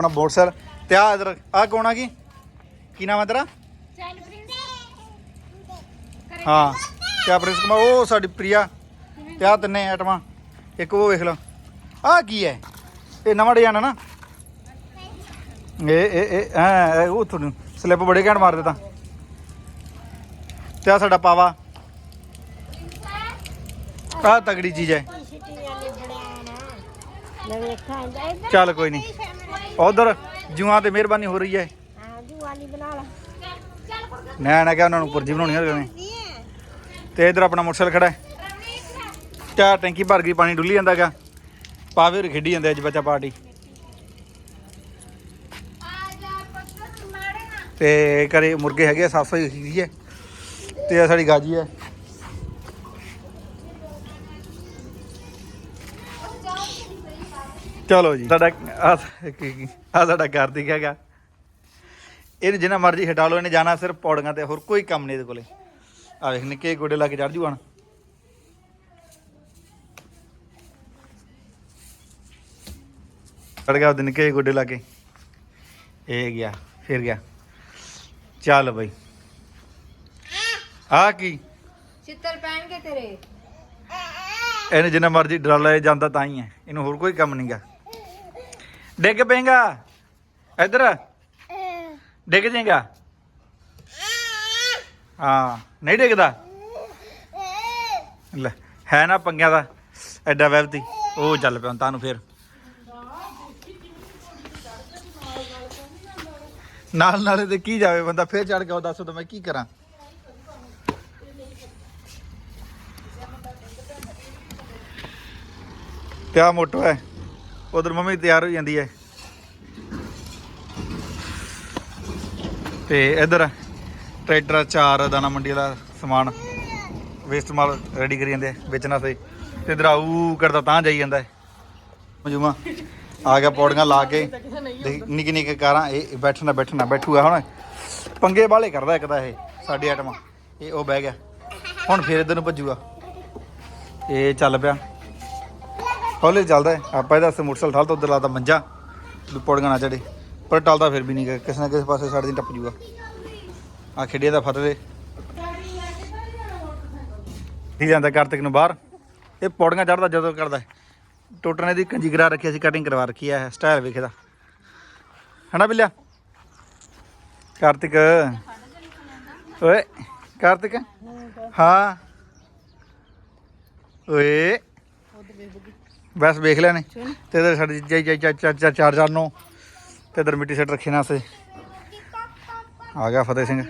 ਆਪਣਾ ਮੋਟਰਸਾਈਕਲ ਤੇ ਆ ਇਧਰ ਆ ਕੌਣ ਆ ਕੀ? ਕੀ ਨਾਮ ਹੈ ਤੇਰਾ? ਹਾਂ ਤੇ ਆ ਪ੍ਰਿੰਸ ਕੁਮਾਰ? ਉਹ ਸਾਡੀ ਪ੍ਰਿਆ ਤੇ ਆ ਤਿੰਨੇ ਆਈਟਮਾਂ ਇੱਕ ਉਹ ਵੇਖ ਲਓ ਆ ਕੀ ਹੈ? ਇਹ ਨਵਾਂ ਡਿਜ਼ਾਈਨ ਹੈ ਨਾ? ਇਹ ਇਹ ਇਹ ਐ ਉਹ ਤੁਹਾਨੂੰ ਸਲਿੱਪ ਬੜੇ ਘੈਂਟ ਮਾਰ ਦਿੱਤਾ। ਤੇ ਆ ਸਾਡਾ ਪਾਵਾ। ਆ ਤਗੜੀ ਚੀਜ਼ ਹੈ। ਚੱਲ ਕੋਈ ਨਹੀਂ। ਉਧਰ ਜੂਆਂ ਤੇ ਮਿਹਰਬਾਨੀ ਹੋ ਰਹੀ ਹੈ। ਹਾਂ ਜੂ ਵਾਲੀ ਬਣਾ ਲਾ ਨਾ ਨਾ ਕਿ ਉਹਨਾਂ ਨੂੰ ਪੁਰਜੀ ਬਣਾਉਣੀ ਹੈ ਤੇ ਇਧਰ ਆਪਣਾ ਮੋਟਰਸਾਈਕਲ ਖੜਾ ਹੈ। ਚਾਰ ਟੈਂਕੀ ਭਰ ਗਈ ਪਾਣੀ ਡੁੱਲੀ ਜਾਂਦਾਗਾ ਪਾਵੇ ਹੋਰ ਖੇਡੀ ਜਾਂਦੇ ਅੱਜ ਬੱਚਾ ਪਾਰਟੀ। ਆ ਜਾ ਤੇ ਘਰੇ ਮੁਰਗੇ ਹੈਗੇ ਆ, ਸਾਫ਼ ਸਫ਼ਾਈ ਹੈਗੀ ਹੈ। ਤੇ ਆ ਸਾਡੀ ਗਾਜੀ ਹੈ। ਚਲੋ ਜੀ। ਸਾਡਾ ਆ ਆ ਸਾਡਾ ਕਾਰਤਿਕ ਹੈਗਾ ਇਹਨੂੰ ਜਿੰਨਾ ਮਰਜ਼ੀ ਹਟਾ ਲਓ ਇਹਨੇ ਜਾਣਾ ਸਿਰਫ ਪੌੜੀਆਂ ਤੇ ਹੋਰ ਕੋਈ ਕੰਮ ਨਹੀਂ ਇਹਦੇ ਕੋਲੇ। ਆ ਵੇਖ ਨਿੱਕੇ ਗੋਡੇ ਲਾ ਕੇ ਚੜ ਜੂਗਾ ਚੜ ਗਿਆ ਉਹਦੇ ਨਿੱਕੇ ਜਿਹੇ ਗੋਡੇ ਲਾ ਕੇ। ਇਹ ਗਿਆ ਫਿਰ ਗਿਆ। ਚੱਲ ਬਈ। ਆ ਕੀ? ਚਿੱਤਰ ਪੈਣਗੇ ਤੇਰੇ। ਇਹਨੇ ਜਿੰਨਾ ਮਰਜ਼ੀ ਡਰਾ ਲਾਏ ਜਾਂਦਾ ਤਾਂ ਹੀ ਹੈ। ਇਹਨੂੰ ਹੋਰ ਕੋਈ ਕੰਮ ਨਹੀਂਗਾ ਡਿੱਗ ਪਏਗਾ? ਇੱਧਰ। ਡਿੱਗ ਜਾਏਗਾ ਹਾਂ, ਨਹੀਂ ਡਿੱਗਦਾ। ਲੈ, ਹੈ ਨਾ ਪੰਗਿਆਂ ਦਾ, ਐਡਾ ਵੈਬਤੀ ਉਹ ਚੱਲ ਪਿਆ ਤੁਹਾਨੂੰ ਫੇਰ। ਨਾਲ ਨਾਲੇ ਤੇ ਕੀ ਜਾਵੇ ਬੰਦਾ, ਫੇਰ ਚੜ ਗਿਆ, ਉਹ ਦੱਸੋ ਤਾਂ ਮੈਂ ਕੀ ਕਰਾਂ? ਤੇ ਮੋਟੋ ਹੈ? ਉਧਰ ਮੰਮੀ ਤਿਆਰ ਹੋ ਜਾਂਦੀ ਹੈ। ਤੇ ਇਧਰ ਟਰੈਕਟਰ, ਚਾਰ ਦਾਣਾ ਮੰਡੀ ਦਾ ਸਮਾਨ ਵੇਸਟ ਮਾਲ ਰੈਡੀ ਕਰੀ ਜਾਂਦੇ ਵੇਚਣਾ ਵੇਚਣ ਵਾਸਤੇ। ਤੇ ਇਧਰ ਆਊ ਕਰਦਾ ਤਾਂ ਜਾਈ ਜਾਂਦਾ ਹੈ। ਮਜੂਮਾ, ਆ ਗਿਆ ਪੌੜੀਆਂ ਲਾ ਕੇ। ਦੇਖ, ਨਿੱਕੀ ਨਿੱਕੀ ਕਾਰਾਂ, ਇਹ ਬੈਠਣਾ ਬੈਠਣਾ, ਬੈਠੂਗਾ ਹੁਣ। ਪੰਗੇ ਵਾਲੇ ਕਰਦਾ ਇੱਕ ਤਾਂ ਇਹ, ਸਾਡੀ ਆਈਟਮ ਇਹ ਉਹ ਬਹਿ ਗਿਆ। ਹੁਣ ਫੇਰ ਇਧਰ ਨੂੰ ਭੱਜੂਗਾ। ਇਹ ਚੱਲ ਪਿਆ। ਹੌਲੀ ਚੱਲਦਾ ਹੈ। ਆਪਾਂ ਇਹਦਾ ਸੇ ਮੋਟਰਸਾਈਕਲ ਠਾਲ ਤੋਂ ਉਧਰ ਲਾਦਾ ਮੰਜਾ। ਵੀ ਪੌੜੀਆਂ ਨਾ ਚੜੇ ਪਰ ਟਲਦਾ ਫਿਰ ਵੀ ਨਹੀਂ ਗਾ, ਕਿਸੇ ਨਾ ਕਿਸੇ ਪਾਸੇ ਸਾਡੇ ਦੀ ਟੱਪ ਜੂਗਾ। ਆ ਖੇਡਿਆ ਦਾ। ਫਤਰੇ ਠੀਕ ਜਾਂਦਾ ਕਾਰਤਿਕ ਨੂੰ ਬਾਹਰ। ਇਹ ਪੌੜੀਆਂ ਚੜਦਾ ਜਦੋਂ ਕਰਦਾ ਹੈ। ਟੋਟਰ ਦੀ ਕੰਜੀ ਕਰਾ ਰੱਖੀ ਸੀ ਕਟਿੰਗ ਕਰਵਾ ਰੱਖੀ ਹੈ ਸਟਾਈਲ ਵੇਖਦਾ ਹਨਾ ਬਿੱਲਿਆ? ਕਾਰਤਿਕ। ਓਏ ਕਾਰਤਿਕ। ਹਾਂ। ਓਏ। ਬਸ ਵੇਖ ਲਿਆ ਨੇ। ਤੇ ਇਧਰ ਸਾਡੀ ਚਾਰ ਚਾਰ ਚਾਰ ਚਾਰ ਚਾਰ ਨੂੰ ਤੇ ਇਧਰ ਮਿੱਟੀ ਸੈੱਟ ਰੱਖੇ ਨਾ ਸੇ ਆ ਗਿਆ ਫਤਿਹ ਸਿੰਘ।